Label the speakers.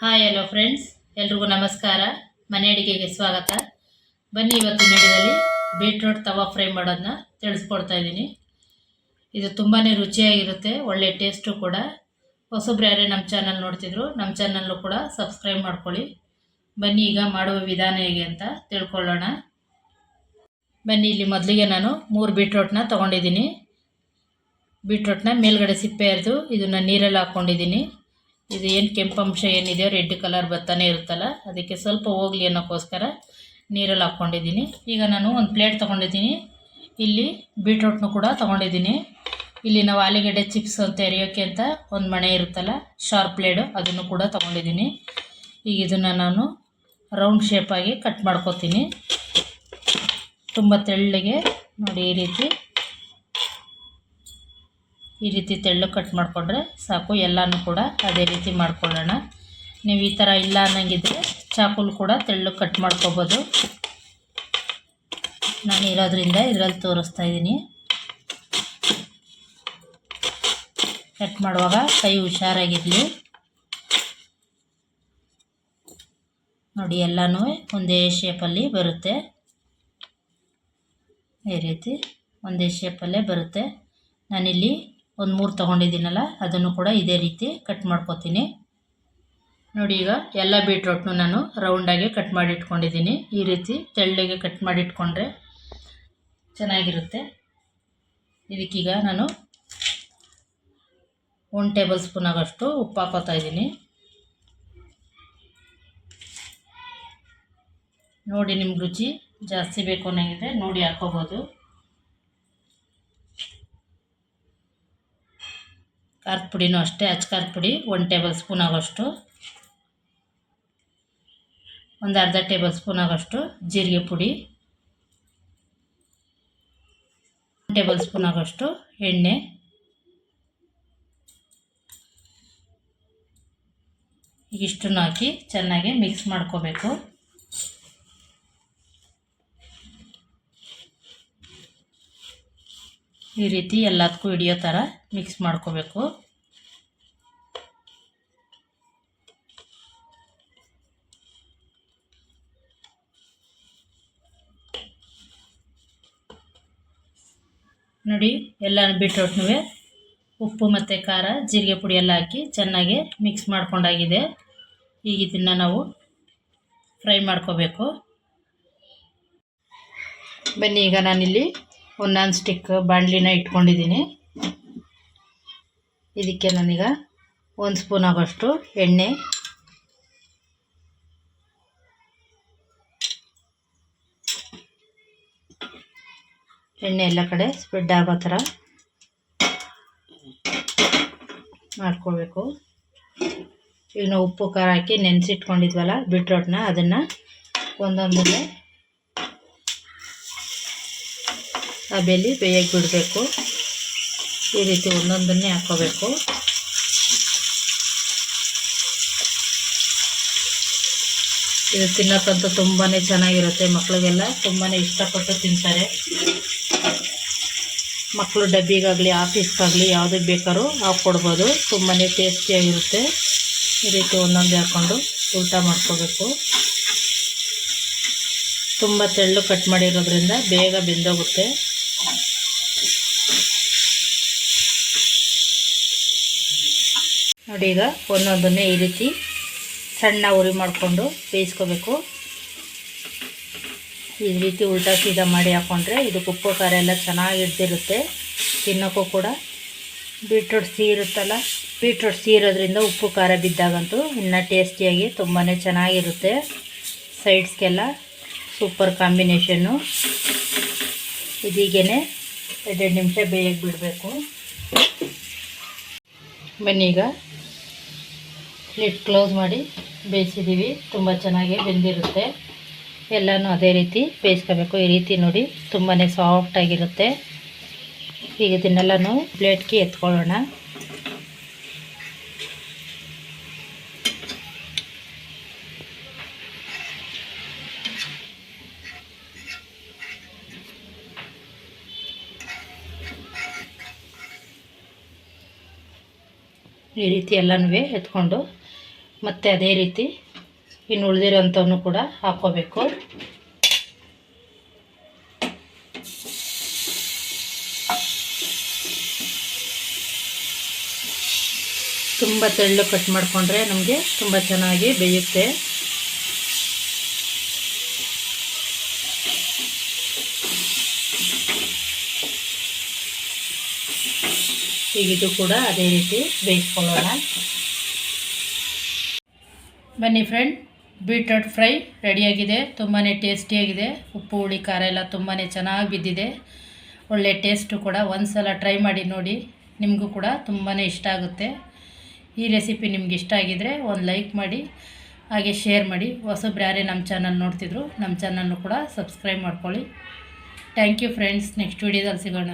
Speaker 1: Hi hello friends ಎಲ್ರಿಗೂ ನಮಸ್ಕಾರ. ಮನೆ ಅಡಿಗೆಗೆ ಸ್ವಾಗತ. ಬನ್ನಿ ಇವತ್ತು ವಿಡಿಯೋದಲ್ಲಿ ಬೀಟ್ರೋಟ್ ತವಾ ಫ್ರೈ ಮಾಡೋದನ್ನ ತಿಳಿಸ್ಕೊಡ್ತಾ ಇದ್ದೀನಿ. ಇದು ತುಂಬಾ ರುಚಿಯಾಗಿರುತ್ತೆ, ಒಳ್ಳೆ ಟೇಸ್ಟು ಕೂಡ. ಹೊಸಬ್ರು ಯಾರೇ ನಮ್ಮ ಚಾನಲ್ ನೋಡ್ತಿದ್ರು, ನಮ್ಮ ಚಾನಲ್ಲು ಕೂಡ ಸಬ್ಸ್ಕ್ರೈಬ್ ಮಾಡ್ಕೊಳ್ಳಿ. ಬನ್ನಿ ಈಗ ಮಾಡುವ ವಿಧಾನ ಹೇಗೆ ಅಂತ ತಿಳ್ಕೊಳ್ಳೋಣ. ಬನ್ನಿ, ಇಲ್ಲಿ ಮೊದಲಿಗೆ ನಾನು ಮೂರು ಬೀಟ್ರೋಟ್ನ ತೊಗೊಂಡಿದ್ದೀನಿ. ಬೀಟ್ರೋಟ್ನ ಮೇಲ್ಗಡೆ ಸಿಪ್ಪೆ ಹರಿದು ಇದನ್ನು ನೀರಲ್ಲಿ ಹಾಕ್ಕೊಂಡಿದ್ದೀನಿ ಇದು ಏನು ಕೆಂಪಂಶ ಏನಿದೆ, ರೆಡ್ ಕಲರ್ ಬತ್ತಾನೆ ಇರುತ್ತಲ್ಲ, ಅದಕ್ಕೆ ಸ್ವಲ್ಪ ಹೋಗಲಿ ಅನ್ನೋಕ್ಕೋಸ್ಕರ ನೀರಲ್ಲಿ ಹಾಕ್ಕೊಂಡಿದ್ದೀನಿ. ಈಗ ನಾನು ಒಂದು ಪ್ಲೇಟ್ ತೊಗೊಂಡಿದ್ದೀನಿ. ಇಲ್ಲಿ ಬೀಟ್ರೂಟ್ನು ಕೂಡ ತೊಗೊಂಡಿದ್ದೀನಿ. ಇಲ್ಲಿ ನಾವು ಆಲೂಗಡ್ಡೆ ಚಿಪ್ಸ್ ಅಂತ ಎರಿಯೋಕ್ಕೆ ಅಂತ ಒಂದು ಮಣೆ ಇರುತ್ತಲ್ಲ, ಶಾರ್ಪ್ ಪ್ಲೇಡು ಅದನ್ನು ಕೂಡ ತೊಗೊಂಡಿದ್ದೀನಿ. ಈಗ ಇದನ್ನು ನಾನು ರೌಂಡ್ ಶೇಪಾಗಿ ಕಟ್ ಮಾಡ್ಕೊತೀನಿ. ತುಂಬ ತೆಳ್ಳಗೆ ನೋಡಿ ಈ ರೀತಿ. ಈ ರೀತಿ ತೆಳ್ಳು ಕಟ್ ಮಾಡಿಕೊಂಡ್ರೆ ಸಾಕು, ಎಲ್ಲನೂ ಕೂಡ ಅದೇ ರೀತಿ ಮಾಡ್ಕೊಳ್ಳೋಣ. ನೀವು ಈ ಥರ ಇಲ್ಲ ಅನ್ನಂಗಿದ್ರೆ ಚಾಕುಲ್ ಕೂಡ ತೆಳ್ಳು ಕಟ್ ಮಾಡ್ಕೊಬೋದು. ನಾನು ಇರೋದ್ರಿಂದ ಇದರಲ್ಲಿ ತೋರಿಸ್ತಾ ಇದ್ದೀನಿ. ಕಟ್ ಮಾಡುವಾಗ ಕೈ ಹುಷಾರಾಗಿರಲಿ. ನೋಡಿ, ಎಲ್ಲನೂ ಒಂದೇ ಶೇಪಲ್ಲಿ ಬರುತ್ತೆ. ಈ ರೀತಿ ಒಂದೇ ಶೇಪಲ್ಲೇ ಬರುತ್ತೆ. ನಾನಿಲ್ಲಿ ಒಂದು ಮೂರು ತೊಗೊಂಡಿದ್ದೀನಲ್ಲ, ಅದನ್ನು ಕೂಡ ಇದೇ ರೀತಿ ಕಟ್ ಮಾಡ್ಕೊತೀನಿ. ನೋಡಿ ಈಗ ಎಲ್ಲ ಬೀಟ್ರೋಟ್ನು ನಾನು ರೌಂಡಾಗಿ ಕಟ್ ಮಾಡಿ ಇಟ್ಕೊಂಡಿದ್ದೀನಿ ಈ ರೀತಿ ತೆಳ್ಳಗೆ ಕಟ್ ಮಾಡಿ ಇಟ್ಕೊಂಡ್ರೆ ಚೆನ್ನಾಗಿರುತ್ತೆ. ಇದಕ್ಕೀಗ ನಾನು ಒನ್ ಟೇಬಲ್ ಸ್ಪೂನ್ ಆಗೋಷ್ಟು ಉಪ್ಪು ಹಾಕೋತಾ ಇದ್ದೀನಿ. ನೋಡಿ ನಿಮ್ಗೆ ರುಚಿ ಜಾಸ್ತಿ ಬೇಕು ಅನ್ನೋಂಗಿದ್ರೆ ನೋಡಿ ಹಾಕೋಬೋದು. ಖಾರದ ಪುಡಿನೂ ಅಷ್ಟೇ, ಅಚ್ಚ ಖಾರದ ಪುಡಿ, ಒಂದು ಟೇಬಲ್ ಸ್ಪೂನ್ ಆಗೋಷ್ಟು. ಒಂದು ಅರ್ಧ ಟೇಬಲ್ ಸ್ಪೂನ್ ಆಗೋಷ್ಟು ಜೀರಿಗೆ ಪುಡಿ. ಟೇಬಲ್ ಸ್ಪೂನ್ ಆಗೋಷ್ಟು ಎಣ್ಣೆ. ಇಷ್ಟನ್ನು ಹಾಕಿ ಚೆನ್ನಾಗಿ ಮಿಕ್ಸ್ ಮಾಡ್ಕೋಬೇಕು. ಈ ರೀತಿ ಎಲ್ಲದಕ್ಕೂ ಹಿಡಿಯೋ ಥರ ಮಿಕ್ಸ್ ಮಾಡ್ಕೋಬೇಕು. ನೋಡಿ ಎಲ್ಲ ಬಿಟ್ರೊಟ್ನೂ ಉಪ್ಪು ಮತ್ತು ಖಾರ, ಜೀರಿಗೆ ಪುಡಿ ಎಲ್ಲ ಹಾಕಿ ಚೆನ್ನಾಗಿ ಮಿಕ್ಸ್ ಮಾಡ್ಕೊಂಡಾಗಿದೆ. ಈಗ ಇದನ್ನು ನಾವು ಫ್ರೈ ಮಾಡ್ಕೋಬೇಕು. ಬನ್ನಿ, ಈಗ ನಾನಿಲ್ಲಿ ಒಂದು ನಾನ್ ಸ್ಟಿಕ್ ಬಾಣಲಿನ ಇಟ್ಕೊಂಡಿದ್ದೀನಿ. ಇದಕ್ಕೆ ನಾನೀಗ ಒಂದು ಸ್ಪೂನ್ ಆಗೋಷ್ಟು ಎಣ್ಣೆ. ಎಣ್ಣೆ ಎಲ್ಲ ಕಡೆ ಸ್ಪ್ರೆಡ್ ಆಗೋ ಥರ ಮಾಡ್ಕೊಳ್ಬೇಕು. ಈಗ ಉಪ್ಪು, ಖಾರ ಹಾಕಿ ನೆನೆಸಿಟ್ಕೊಂಡಿದ್ವಲ್ಲ ಬಿಟ್ರೋಟ್ನ ಅದನ್ನು ಒಂದೊಂದನ್ನೇ ಹಬೆಯಲ್ಲಿ ಬೇಯಕ್ಕೆ ಬಿಡಬೇಕು. ಈ ರೀತಿ ಒಂದೊಂದನ್ನೇ ಹಾಕ್ಕೋಬೇಕು. ಇದು ತಿನ್ನೋಕ್ಕಂತೂ ತುಂಬಾ ಚೆನ್ನಾಗಿರುತ್ತೆ ಮಕ್ಕಳಿಗೆಲ್ಲ ತುಂಬಾ ಇಷ್ಟಪಟ್ಟು ತಿಂತಾರೆ. ಮಕ್ಕಳು ಡಬ್ಬಿಗಾಗಲಿ, ಆಫೀಸ್ಗಾಗಲಿ ಯಾವುದಕ್ಕೆ ಬೇಕಾದ್ರೂ ಹಾಕ್ಕೊಡ್ಬೋದು ತುಂಬಾ ಟೇಸ್ಟಿಯಾಗಿರುತ್ತೆ. ಈ ರೀತಿ ಒಂದೊಂದೇ ಹಾಕ್ಕೊಂಡು ಊಟ ಮಾಡ್ಕೋಬೇಕು. ತುಂಬ ತೆಳ್ಳು ಕಟ್ ಮಾಡಿರೋದ್ರಿಂದ ಬೇಗ ಬೆಂದೋಗುತ್ತೆ. ನೋಡಿ ಈಗ ಒಂದೊಂದನ್ನೇ ಈ ರೀತಿ ಸಣ್ಣ ಉರಿ ಮಾಡಿಕೊಂಡು ಬೇಯಿಸ್ಕೋಬೇಕು. ಈ ರೀತಿ ಉಲ್ಟಾ ಸೀದಾ ಮಾಡಿ ಹಾಕ್ಕೊಂಡ್ರೆ ಇದಕ್ಕೆ ಉಪ್ಪು ಖಾರ ಎಲ್ಲ ಚೆನ್ನಾಗಿ ಹಿಡ್ದಿರುತ್ತೆ, ತಿನ್ನೋಕ್ಕೂ ಕೂಡ. ಬೀಟ್ರೂಟ್ ಸಿಹಿ ಇರುತ್ತಲ್ಲ, ಬೀಟ್ರೋಟ್ ಸಿಹಿ ಇರೋದ್ರಿಂದ ಉಪ್ಪು ಖಾರ ಬಿದ್ದಾಗಂತೂ ಇನ್ನೂ ಟೇಸ್ಟಿಯಾಗಿ ತುಂಬಾ ಚೆನ್ನಾಗಿರುತ್ತೆ. ಸೈಡ್ಸ್ಗೆಲ್ಲ ಸೂಪರ್ ಕಾಂಬಿನೇಷನ್ನು. ಇದೀಗೇ ಎರಡೆರಡು ನಿಮಿಷ ಬೇಯಕ್ಕೆ ಬಿಡಬೇಕು. ಬನ್ನಿ ಈಗ. ಲಿಟ್ ಕ್ಲೋಸ್ ಮಾಡಿ ಬೇಯಿಸಿದ್ದೀವಿ. ತುಂಬ ಚೆನ್ನಾಗಿ ಬೆಂದಿರುತ್ತೆ. ಎಲ್ಲನೂ ಅದೇ ರೀತಿ ಬೇಯಿಸ್ಕೋಬೇಕು. ಈ ರೀತಿ ನೋಡಿ ತುಂಬಾ ಸಾಫ್ಟಾಗಿರುತ್ತೆ ಈಗ ಇದನ್ನೆಲ್ಲನೂ ಪ್ಲೇಟ್ಗೆ ಎತ್ಕೊಳ್ಳೋಣ. ಈ ರೀತಿ ಎಲ್ಲನೂ ಎತ್ಕೊಂಡು ಮತ್ತು ಅದೇ ರೀತಿ ಇನ್ನು ಉಳಿದಿರೋಂಥವನ್ನು ಕೂಡ ಹಾಕ್ಕೋಬೇಕು ತುಂಬ ತೆಳ್ಳು ಕಟ್ ಮಾಡಿಕೊಂಡ್ರೆ ನಮಗೆ ತುಂಬ ಚೆನ್ನಾಗಿ ಬೇಯುತ್ತೆ. ಈಗ ಇದು ಕೂಡ ಅದೇ ರೀತಿ ಬೇಯಿಸ್ಕೊಳ್ಳೋಣ. ಬನ್ನಿ ಫ್ರೆಂಡ್ ಬೀಟ್ರೋಟ್ ಫ್ರೈ ರೆಡಿಯಾಗಿದೆ ತುಂಬಾ ಟೇಸ್ಟಿಯಾಗಿದೆ ಉಪ್ಪು, ಹುಳಿ, ಖಾರ ಎಲ್ಲ ತುಂಬಾ ಚೆನ್ನಾಗಿ ಬಿದ್ದಿದೆ. ಒಳ್ಳೆ ಟೇಸ್ಟು ಕೂಡ ಒಂದು ಸಲ ಟ್ರೈ ಮಾಡಿ ನೋಡಿ ನಿಮಗೂ ಕೂಡ ತುಂಬಾ ಇಷ್ಟ ಆಗುತ್ತೆ. ಈ ರೆಸಿಪಿ ನಿಮ್ಗೆ ಇಷ್ಟ ಆಗಿದರೆ ಒಂದು ಲೈಕ್ ಮಾಡಿ, ಹಾಗೆ ಶೇರ್ ಮಾಡಿ. ಹೊಸಬ್ರು ಯಾರೇ ನಮ್ಮ ಚಾನಲ್ ನೋಡ್ತಿದ್ರು ನಮ್ಮ ಚಾನಲ್ನು ಕೂಡ ಸಬ್ಸ್ಕ್ರೈಬ್ ಮಾಡ್ಕೊಳ್ಳಿ. ಥ್ಯಾಂಕ್ ಯು ಫ್ರೆಂಡ್ಸ್ ನೆಕ್ಸ್ಟ್ ವೀಡಿಯೋದಲ್ಲಿ ಸಿಗೋಣ.